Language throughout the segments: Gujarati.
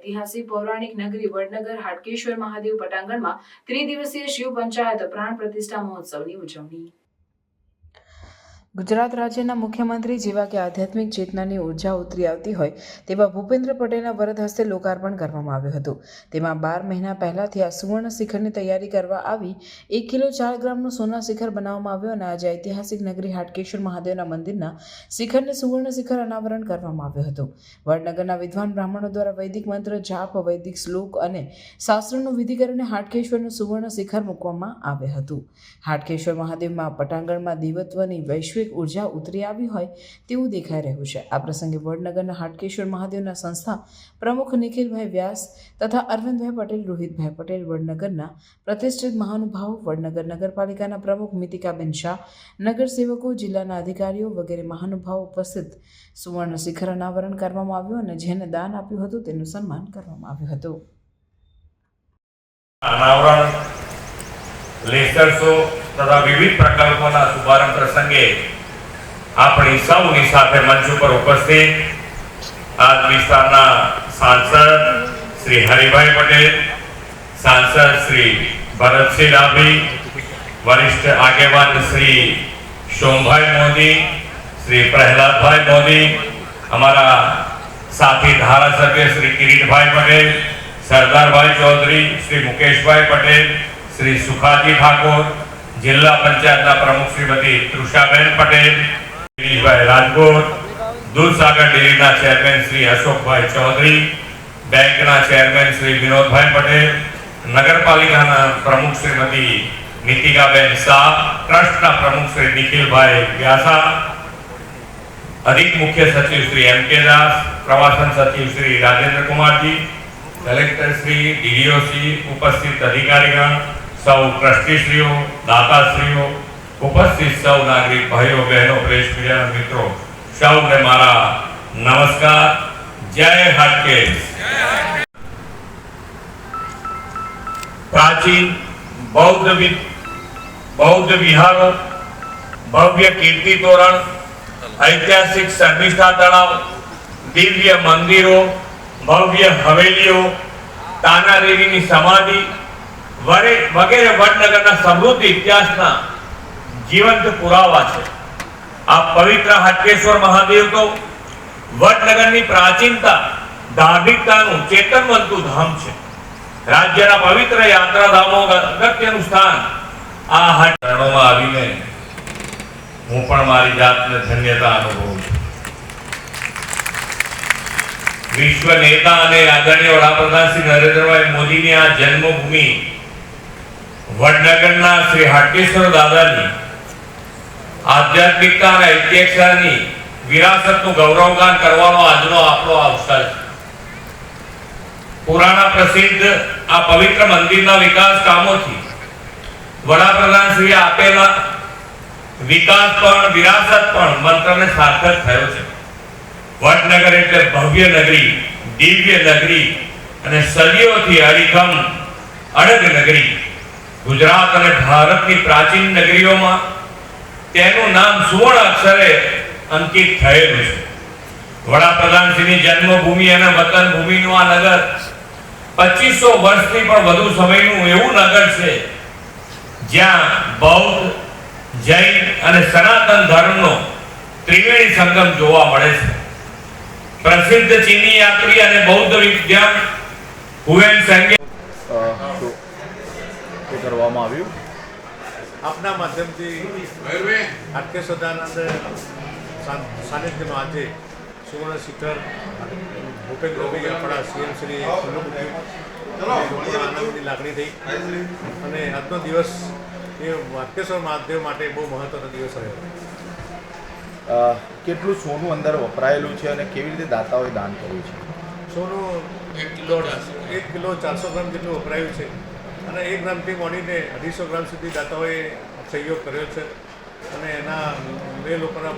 ઐતિહાસિક પૌરાણિક નગરી વડનગર હાટકેશ્વર મહાદેવ પટાંગણમાં ત્રિદિવસીય શિવ પંચાયત પ્રાણ પ્રતિષ્ઠા મહોત્સવની ઉજવણી. ગુજરાત રાજ્યના મુખ્યમંત્રી જેવા કે આધ્યાત્મિક ચેતનાની ઊર્જા ઉતરી આવતી હોય તેવા ભૂપેન્દ્ર પટેલના વરદ હસ્તે લોકાર્પણ કરવામાં આવ્યું હતું. તેમાં બાર મહિના પહેલાથી આ સુવર્ણ શિખરની તૈયારી કરવા આવી એક કિલો ચાર ગ્રામનું સોના શિખર બનાવવામાં આવ્યું અને આજે ઐતિહાસિક નગરી હાટકેશ્વર મહાદેવના મંદિરના શિખરને સુવર્ણ શિખર અનાવરણ કરવામાં આવ્યું હતું. વડનગરના વિદ્વાન બ્રાહ્મણો દ્વારા વૈદિક મંત્ર જાપ, વૈદિક શ્લોક અને શાસ્ત્રનું વિધિ કરીને હાટકેશ્વરનું સુવર્ણ શિખર મૂકવામાં આવ્યું હતું. હાટકેશ્વર મહાદેવમાં પટાંગણમાં દેવત્વની વૈશ્વિક ઊર્જા ઉતરી આવી હોય તેવું દેખાઈ રહ્યું છે. આ પ્રસંગે વડનગરના હાટકેશ્વર મહાદેવના સંસ્થા પ્રમુખ નિખિલભાઈ વ્યાસ તથા અરવિંદભાઈ પટેલ, રોહિતભાઈ પટેલ વડનગરના પ્રતિષ્ઠિત મહાનુભાવો, વડનગર નગરપાલિકાના પ્રમુખ મિતિકાબેન શાહ, નગરસેવકો, જિલ્લાના અધિકારીઓ વગેરે મહાનુભાવો ઉપસ્થિત સુવર્ણ શિખર અનાવરણ કરવામાં આવ્યું અને જેને દાન આપ્યું હતું તેનું સન્માન કરવામાં આવ્યું હતું. અનાવરણ લેસર શો તથા વિવિધ પ્રકલ્પોના શુભારંભ પ્રસંગે આપણી સૌની સાથે મંચ ઉપર ઉપસ્થિત આ વિસ્તારના સાંસદ શ્રી હરિભાઈ પટેલ, સાંસદ શ્રી ભરતસિંહ ડાભી વરિષ્ઠ આગેવાન શ્રી સોમભાઈ મોદી, શ્રી પ્રહલાદભાઈ મોદી, અમારા સાથી ધારાસભ્ય શ્રી કિરીટભાઈ પટેલ, સરદારભાઈ ચૌધરી, શ્રી મુકેશભાઈ પટેલ શ્રી સુખાજી ઠાકોર, જિલ્લા પંચાયતના પ્રમુખ શ્રીમતી તૃષાબેન પટેલ ગિરીશભાઈ રાજગોર દૂધસાગર ડેરીના ચેરમેન શ્રી અશોકભાઈ ચૌધરી, બેંકના ચેરમેન શ્રી વિનોદભાઈ પટેલ, નગરપાલિકાના પ્રમુખ શ્રીમતી નીતિકાબેન શાહ, ટ્રસ્ટના પ્રમુખ શ્રી નિખિલભાઈ વ્યાસા, અધિક મુખ્ય સચિવ શ્રી એમ કે દાસ, પ્રવાસન સચિવ શ્રી રાજેન્દ્ર કુમારજી કલેક્ટર શ્રી ડીડીઓસી ઉપસ્થિત અધિકારીગણ સૌ ટ્રસ્ટીશ્રીઓ, દાતાશ્રીઓ, ઉપસ્થિત સૌ નાગરિક ભાઈઓ, બહેનો પ્રેસ મીડિયાના મિત્રો, સૌને મારા નમસ્કાર. જય હાટકેશ. પ્રાચીન બૌદ્ધ વિ- બૌદ્ધ વિહારો, ભવ્ય કીર્તિ તોરણ, ઐતિહાસિક શર્મિષ્ઠા તળાવ, દિવ્ય મંદિરો, ભવ્ય હવેલીઓ તાનારીની સમાધિ વરે- વગેરે વડનગરના સમૃદ્ધ ઇતિહાસના જીવંત પુરાવા છે. આ પવિત્ર હાટકેશ્વર મહાદેવ તો વડનગરની પ્રાચીનતા, ધાર્મિકતાનું ચેતનવંતું ધામ છે. રાજ્યના પવિત્ર યાત્રાધામો અગત્યનું સ્થાન આ હાટ આવીને હું પણ મારી જાતને ધન્યતા અનુભવું છું. વિશ્વ નેતા અને આદરણીય વડાપ્રધાન શ્રી નરેન્દ્રભાઈ મોદીની આ જન્મભૂમિ વડનગરના શ્રી હાટકેશ્વર દાદાની આધ્યાત્મિકતા અને ઐતિહાસિકતાની વિરાસતનું ગૌરવગાન કરવાનો આજનો આપણો અવસર છે. પુરાણા પ્રસિદ્ધ આ પવિત્ર મંદિરના વિકાસ કામોથી વડાપ્રધાન શ્રી આપેલા વિકાસ પણ, વિરાસત પણ મંત્રને સાર્થક થયો છે. વડનગર એટલે ભવ્ય નગરી, દિવ્ય નગરી અને સદીઓથી અડીખમ અડગ નગરી. ગુજરાત અને ભારતની પ્રાચીન નગરીઓમાં તેનું નામ સુવર્ણ અક્ષરે અંકિત થયેલું છે. વડાપ્રધાનશ્રીની જન્મભૂમિ અને વતન ભૂમિનું આ નગર પચીસો વર્ષથી પણ વધુ સમયનું એવું નગર છે, જ્યાં બૌદ્ધ, જૈન અને સનાતન ધર્મનો ત્રિવેણી સંગમ જોવા મળે છે. પ્રસિદ્ધ ચીની યાત્રી અને બૌદ્ધ વિદ્વાન હુએન સંગે કરવામાં આવ્યું. આપના માધ્યમથી આટકે સદાનંદ સાનિધ્યમાં આજે સુવર્ણ શિખર ભૂપેન્દ્રભાઈ આપણા સીએમ શ્રી ખુલ્લું મૂક્યું આનંદની લાગણી થઈ. અને આજનો દિવસ એ વાટકેશ્વર મહાદેવ માટે બહુ મહત્વનો દિવસ રહ્યો. કેટલું સોનું અંદર વપરાયેલું છે અને કેવી રીતે દાતાઓએ દાન કર્યું છે? સોનું એક કિલો એક કિલો ચારસો ગ્રામ જેટલું વપરાયું છે. અને એક ગ્રામથી મળીને અઢીસો ગ્રામ સુધી દાતાઓએ સહયોગ કર્યો છે. અને એના બે લોકોના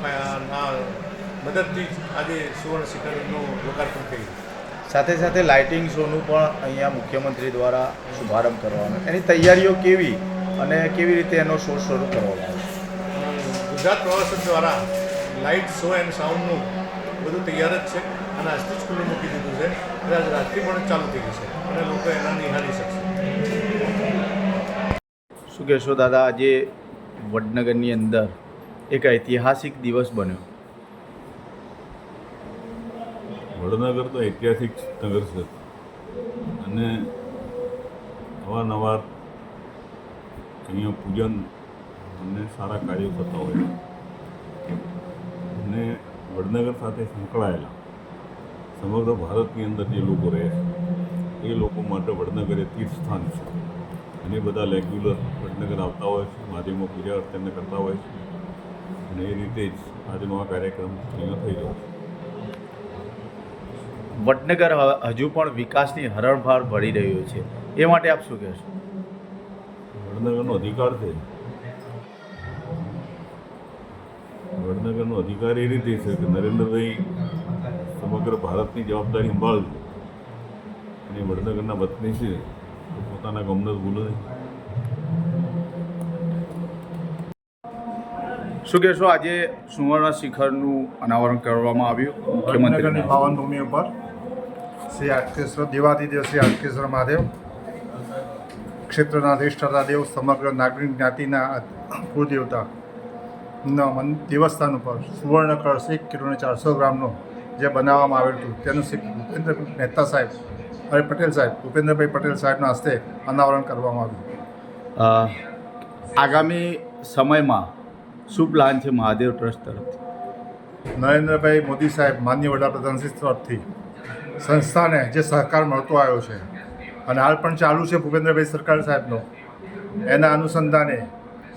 મદદથી જ આજે સુવર્ણ શિખરનું લોકાર્પણ થયું. સાથે સાથે લાઇટિંગ શોનું પણ અહીંયા મુખ્યમંત્રી દ્વારા શુભારંભ કરવાનો એની તૈયારીઓ કેવી અને કેવી રીતે એનો શો શરૂ કરવામાં આવ્યો ગુજરાત પ્રવાસન દ્વારા લાઇટ શો એન્ડ સાઉન્ડનું બધું તૈયાર જ છે. અને આજથી જ ખુલ્લું મૂકી દીધું છે. કદાચ રાજથી પણ ચાલુ થઈ જશે અને લોકો એના નિહાળી શકશે. શું કહેશો દાદા, આજે વડનગરની અંદર એક ઐતિહાસિક દિવસ બન્યો. વડનગર તો ઐતિહાસિક નગર છે. અને અવારનવાર અહીંયા પૂજન અને સારા કાર્યો થતા હોય. અને વડનગર સાથે સંકળાયેલા સમગ્ર ભારતની અંદર જે લોકો રહે છે, એ લોકો માટે વડનગર એ તીર્થસ્થાન છે. અને એ બધા રેગ્યુલર વડનગર આવતા હોય છે માધ્યમો પૂજા અર્ચન કરતા હોય છે. અને એ રીતે જ આજનો આ કાર્યક્રમ પૂર્ણ થઈ રહ્યો છે. વડનગર હજુ પણ વિકાસની હરણફાળ ભળી રહ્યો છે. એ માટે આપ શું કહેશો? વડનગરનો અધિકાર છે. વડનગરનો અધિકાર એ રીતે છે કે નરેન્દ્રભાઈ સમગ્ર ભારતની જવાબદારી સંભાળશે અને વડનગરના વતની છે. પોતાના ગમને નહીં શું કહેશો? આજે સુવર્ણ શિખરનું અનાવરણ કરવામાં આવ્યું. મુખ્યમંત્રીની પાવનભૂમિ ઉપર શ્રી આટકેશ્વર દેવાદિદેવ શ્રી આટકેશ્વર મહાદેવ ક્ષેત્રના અધિષ્ઠાતા દેવ સમગ્ર નાગરિક જ્ઞાતિના કુળદેવતા ના મન દેવસ્થાન ઉપર સુવર્ણ કળશ એક કિલોને ચારસો ગ્રામનો જે બનાવવામાં આવેલું હતું તેનું શ્રી ભૂપેન્દ્ર મહેતા સાહેબ અને પટેલ સાહેબ ભૂપેન્દ્રભાઈ પટેલ સાહેબના હસ્તે અનાવરણ કરવામાં આવ્યું. આગામી સમયમાં શું પ્લાન છે મહાદેવ ટ્રસ્ટ તરફથી? નરેન્દ્રભાઈ મોદી સાહેબ માન્ય વડાપ્રધાન શ્રી તરફથી સંસ્થાને જે સહકાર મળતો આવ્યો છે અને હાલ પણ ચાલુ છે ભૂપેન્દ્રભાઈ સરકાર સાહેબનો એના અનુસંધાને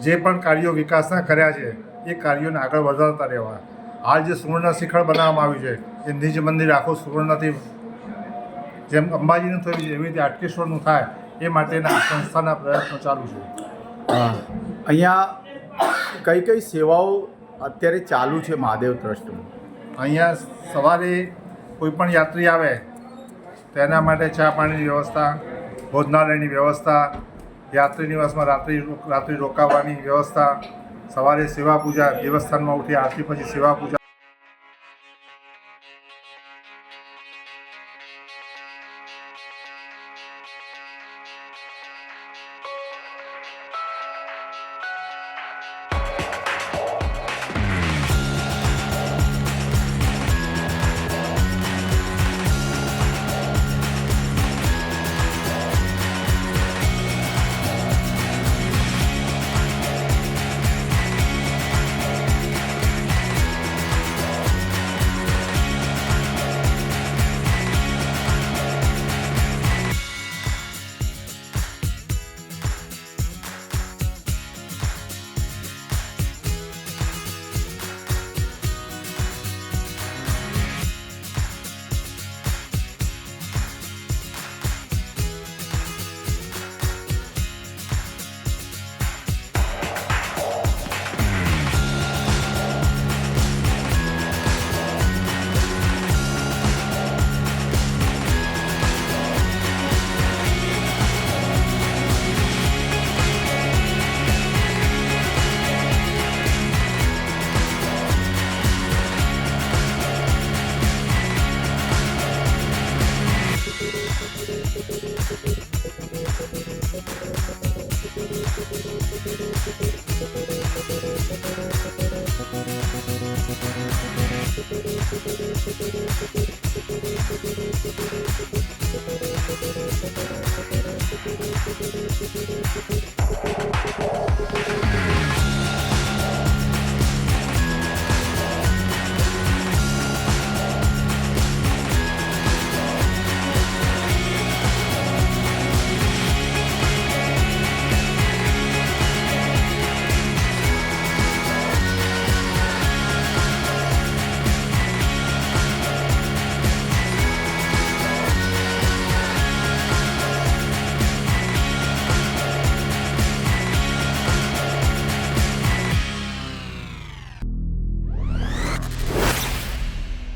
જે પણ કાર્યો વિકાસના કર્યા છે એ કાર્યોને આગળ વધારતા રહેવા. હાલ જે સુવર્ણ શિખર બનાવવામાં આવ્યું છે એ નિજ મંદિર આખું સુવર્ણથી જેમ અંબાજીનું થયું છે એવી રીતે આટકેશ્વરનું થાય એ માટેના સંસ્થાના પ્રયત્નો ચાલુ છે. અહીંયા કઈ કઈ સેવાઓ અત્યારે ચાલુ છે મહાદેવ ટ્રસ્ટમાં અહીંયા સવારે કોઈ પણ યાત્રી આવે તેના માટે ચા પાણીની વ્યવસ્થા ભોજનાલયની વ્યવસ્થા યાત્રી નિવાસમાં રાત્રિ રાત્રિ રોકાવાની વ્યવસ્થા સવારે સેવા પૂજા દેવસ્થાનમાં ઉઠી આરતી પછી સેવા પૂજા.